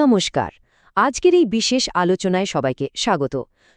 নমস্কার। আজকের এই বিশেষ আলোচনায় সবাইকে স্বাগত।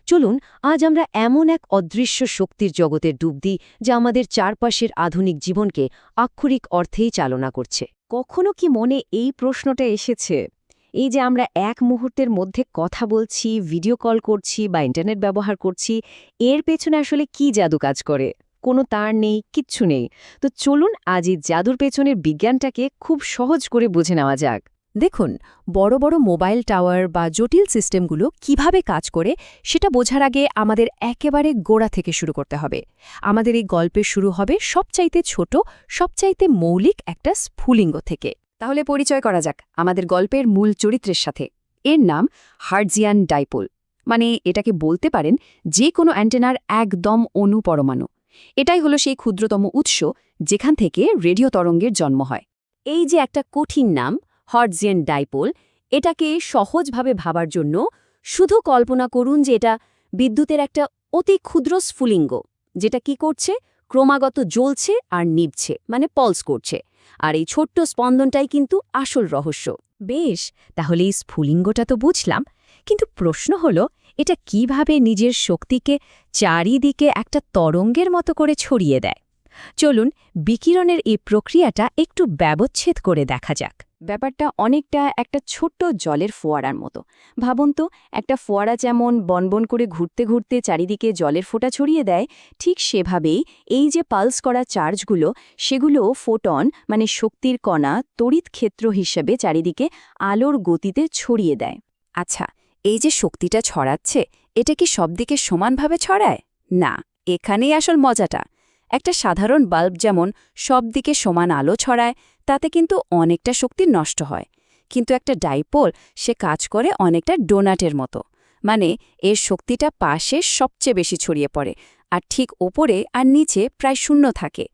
চলুন, আজ আমরা এমন এক অদৃশ্য শক্তির জগতে ডুব দিই যা আমাদের চারপাশের আধুনিক জীবনকে আক্ষরিক অর্থেই চালনা করছে। কখনো কি মনে এই প্রশ্নটা এসেছে? এই যে আমরা এক মুহূর্তের মধ্যে কথা বলছি, ভিডিও কল করছি বা ইন্টারনেট ব্যবহার করছি, এর পেছনে আসলে কি জাদু কাজ করে? কোনো তার নেই, কিচ্ছু নেই। তো চলুন, আজ এই জাদুর পেছনের বিজ্ঞানটাকে খুব সহজ করে বুঝে নেওয়া যাক। দেখুন, বড় বড় মোবাইল টাওয়ার বা জটিল সিস্টেমগুলো কীভাবে কাজ করে সেটা বোঝার আগে আমাদের একেবারে গোড়া থেকে শুরু করতে হবে। আমাদের এই গল্পের শুরু হবে সবচাইতে ছোট, সবচাইতে মৌলিক একটা স্ফুলিঙ্গ থেকে। তাহলে পরিচয় করা যাক আমাদের গল্পের মূল চরিত্রের সাথে। এর নাম হার্জিয়ান ডাইপোল। মানে এটাকে বলতে পারেন যে কোনো অ্যান্টেনার একদম অনুপরমাণু এটাই হলো সেই ক্ষুদ্রতম উৎস যেখান থেকে রেডিও তরঙ্গের জন্ম হয়। এই যে একটা কঠিন নাম হর্জিয়ান ডাইপোল, এটাকে সহজভাবে ভাবার জন্য শুধু কল্পনা করুন যে এটা বিদ্যুতের একটা অতি ক্ষুদ্র স্ফুলিঙ্গ, যেটা কি করছে? ক্রমাগত জ্বলছে আর নিভছে মানে পলস করছে। আর এই ছোট্ট স্পন্দনটাই কিন্তু আসল রহস্য। বেশ, তাহলে এই স্ফুলিঙ্গটা তো বুঝলাম, কিন্তু প্রশ্ন হলো, এটা কীভাবে নিজের শক্তিকে চারিদিকে একটা তরঙ্গের মতো করে ছড়িয়ে দেয়? চলুন, বিকিরণের এই প্রক্রিয়াটা একটু ব্যবচ্ছেদ করে দেখা যাক। ব্যাপারটা অনেকটা একটা ছোট্ট জলের ফোয়ারার মতো। ভাবুন তো, একটা ফোয়ারা যেমন বনবন করে ঘুরতে ঘুরতে চারিদিকে জলের ফোঁটা ছড়িয়ে দেয়, ঠিক সেভাবেই এই যে পালস করা চার্জগুলো, সেগুলো ফোটন মানে শক্তির কণা, তড়িৎ ক্ষেত্র হিসেবে চারিদিকে আলোর গতিতে ছড়িয়ে দেয়। আচ্ছা এই যে শক্তিটা ছড়াচ্ছে, এটা কি সবদিকে সমানভাবে ছড়ায়? না, এখানেই আসল মজাটা। একটা সাধারণ বাল্ব যেমন সব দিকে সমান আলো ছড়ায় তাতে কিন্তু অনেকটা শক্তি নষ্ট হয়। কিন্তু একটা ডাইপোল, সে কাজ করে অনেকটা ডোনাটের মতো। মানে এর শক্তিটা পাশে সবচেয়ে বেশি ছড়িয়ে পড়ে, আর ঠিক ওপরে আর নিচে প্রায় শূন্য থাকে।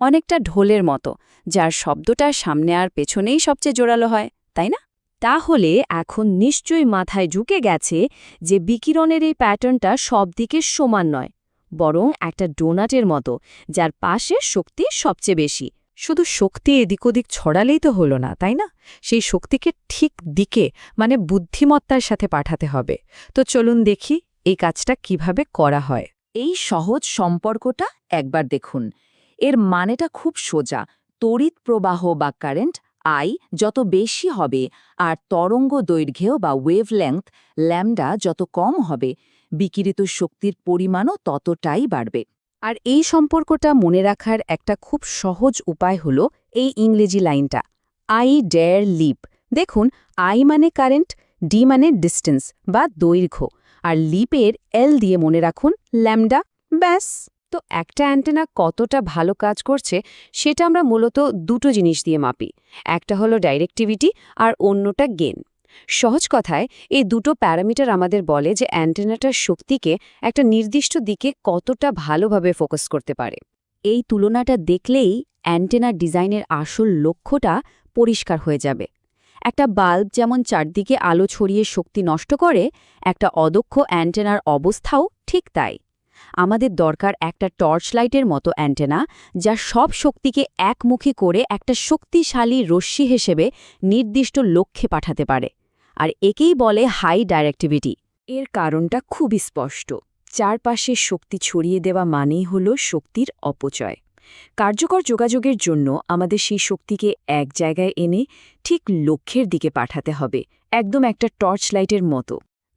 অনেকটা ঢোলের মতো, যার শব্দটা সামনে আর পেছনেই সবচেয়ে জোরালো হয়, তাই না? তাহলে এখন নিশ্চয়ই মাথায় ঝুঁকে গেছে যে বিকিরণের এই প্যাটার্নটা সব দিকে সমান নয়, বরং একটা ডোনাটের মতো, যার পাশে শক্তি সবচেয়ে বেশি। শুধু শক্তি এদিক ওদিক ছড়ালেই তো হলো না, তাই না? সেই শক্তিকে ঠিক দিকে মানে বুদ্ধিমত্তার সাথে পাঠাতে হবে। তো চলুন দেখি এই কাজটা কীভাবে করা হয়। এই সহজ সম্পর্কটা একবার দেখুন। এর মানেটা খুব সোজা। তড়িৎ প্রবাহ বা কারেন্ট আই যত বেশি হবে, আর তরঙ্গ দৈর্ঘ্য বা ওয়েভলেংথ ল্যামডা যত কম হবে, বিকিরিত শক্তির পরিমাণও ততটাই বাড়বে। আর এই সম্পর্কটা মনে রাখার একটা খুব সহজ উপায় হল এই ইংরেজি লাইনটা আই ডেয়ার লিপ দেখুন আই মানে কারেন্ট ডি মানে ডিস্টেন্স বা দৈর্ঘ্য, আর লিপের এল দিয়ে মনে রাখুন ল্যামডা ব্যাস। তো একটা অ্যান্টেনা কতটা ভালো কাজ করছে, সেটা আমরা মূলত দুটো জিনিস দিয়ে মাপি, একটা হলো ডাইরেক্টিভিটি আর অন্যটা গেন সহজ কথায়, এই দুটো প্যারামিটার আমাদের বলে যে অ্যান্টেনাটার শক্তিকে একটা নির্দিষ্ট দিকে কতটা ভালোভাবে ফোকাস করতে পারে। এই তুলনাটা দেখলেই অ্যান্টেনার ডিজাইনের আসল লক্ষ্যটা পরিষ্কার হয়ে যাবে। একটা বাল্ব যেমন চারদিকে আলো ছড়িয়ে শক্তি নষ্ট করে, একটা অদক্ষ অ্যান্টেনার অবস্থাও ঠিক তাই। আমাদের দরকার একটা টর্চ লাইটের মতো অ্যান্টেনা, যা সব শক্তিকে একমুখী করে একটা শক্তিশালী রশ্মি হিসেবে নির্দিষ্ট লক্ষ্যে পাঠাতে পারে। আর একেই বলে হাই ডাইরেক্টিভিটি এর কারণটা খুবই স্পষ্ট। চারপাশে শক্তি ছড়িয়ে দেওয়া মানেই হল শক্তির অপচয়। কার্যকর যোগাযোগের জন্য আমাদের সেই শক্তিকে এক জায়গায় এনে ঠিক লক্ষ্যের দিকে পাঠাতে হবে, একদম একটা টর্চ লাইটের মতো।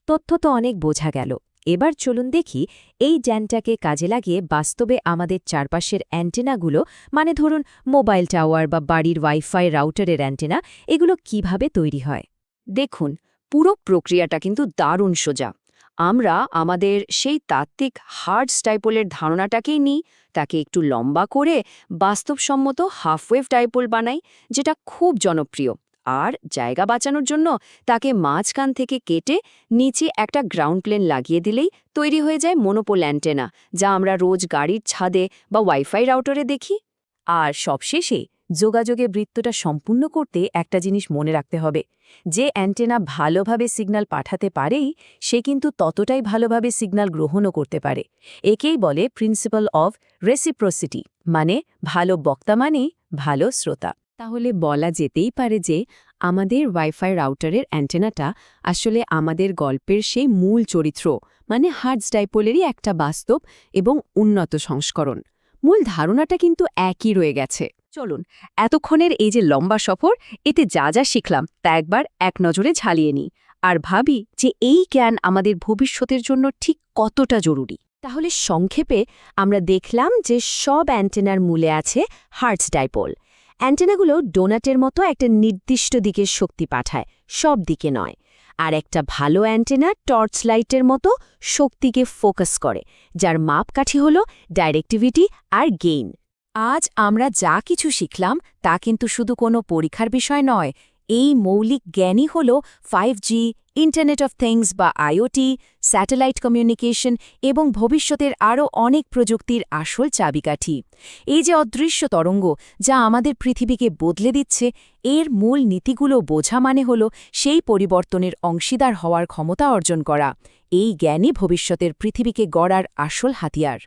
তথ্য তো অনেক বোঝা গেল। এবার চলুন দেখি এই জ্যানটাকে কাজে লাগিয়ে বাস্তবে আমাদের চারপাশের অ্যান্টেনাগুলো মানে ধরুন মোবাইল টাওয়ার বা বাড়ির ওয়াইফাই রাউটারের অ্যান্টেনা, এগুলো কীভাবে তৈরি হয়? দেখুন, পুরো প্রক্রিয়াটা কিন্তু দারুণ সোজা। আমরা আমাদের সেই তাত্ত্বিক হার্ড স্টাইপোলের ধারণাটাকেই নিই, তাকে একটু লম্বা করে বাস্তবসম্মত হাফওয়েভ ডাইপোল বানাই, যেটা খুব জনপ্রিয়। আর জায়গা বাঁচানোর জন্য তাকে মাঝখান থেকে কেটে নিচে একটা গ্রাউন্ড প্লেন লাগিয়ে দিলেই তৈরি হয়ে যায় মনোপোল অ্যান্টেনা, যা আমরা রোজ গাড়ির ছাদে বা ওয়াইফাই রাউটারে দেখি। আর সবশেষে যোগাযোগে বৃত্তটা সম্পূর্ণ করতে একটা জিনিস মনে রাখতে হবে। যে অ্যান্টেনা ভালোভাবে সিগন্যাল পাঠাতে পারেই, সে কিন্তু ততটাই ভালোভাবে সিগন্যাল গ্রহণও করতে পারে। একেই বলে প্রিন্সিপাল অফ রেসিপ্রোসিটি মানে ভালো বক্তা মানেই ভালো শ্রোতা। তাহলে বলা যেতেই পারে যে, আমাদের ওয়াইফাই রাউটারের অ্যান্টেনাটা আসলে আমাদের গল্পের সেই মূল চরিত্র মানে হার্টস ডাইপোলেরই একটা বাস্তব এবং উন্নত সংস্করণ। মূল ধারণাটা কিন্তু একই রয়ে গেছে। চলুন, এতক্ষণের এই যে লম্বা সফর, এতে যা যা শিখলাম তা একবার এক নজরে ঝালিয়ে নিই। আর ভাবি যে এই জ্ঞান আমাদের ভবিষ্যতের জন্য ঠিক কতটা জরুরি। তাহলে সংক্ষেপে আমরা দেখলাম যে সব অ্যান্টেনার মূলে আছে হার্টস ডাইপোল। অ্যান্টেনাগুলো ডোনাটের মতো একটা নির্দিষ্ট দিকে শক্তি পাঠায়, সব দিকে নয়। আর একটা ভালো অ্যান্টেনা টর্চ লাইটের মতো শক্তিকে ফোকাস করে, যার মাপকাঠি হল ডাইরেক্টিভিটি আর গেইন। আজ আমরা যা কিছু শিখলাম তা কিন্তু শুধু কোনো পরীক্ষার বিষয় নয়। এই মৌলিক জ্ঞানই হল five G internet of things বা আইওটি স্যাটেলাইট কমিউনিকেশন এবং ভবিষ্যতের আরও অনেক প্রযুক্তির আসল চাবিকাঠি। এই যে অদৃশ্য তরঙ্গ যা আমাদের পৃথিবীকে বদলে দিচ্ছে, এর মূল নীতিগুলো বোঝা মানে হল সেই পরিবর্তনের অংশীদার হওয়ার ক্ষমতা অর্জন করা। এই জ্ঞানই ভবিষ্যতের পৃথিবীকে গড়ার আসল হাতিয়ার।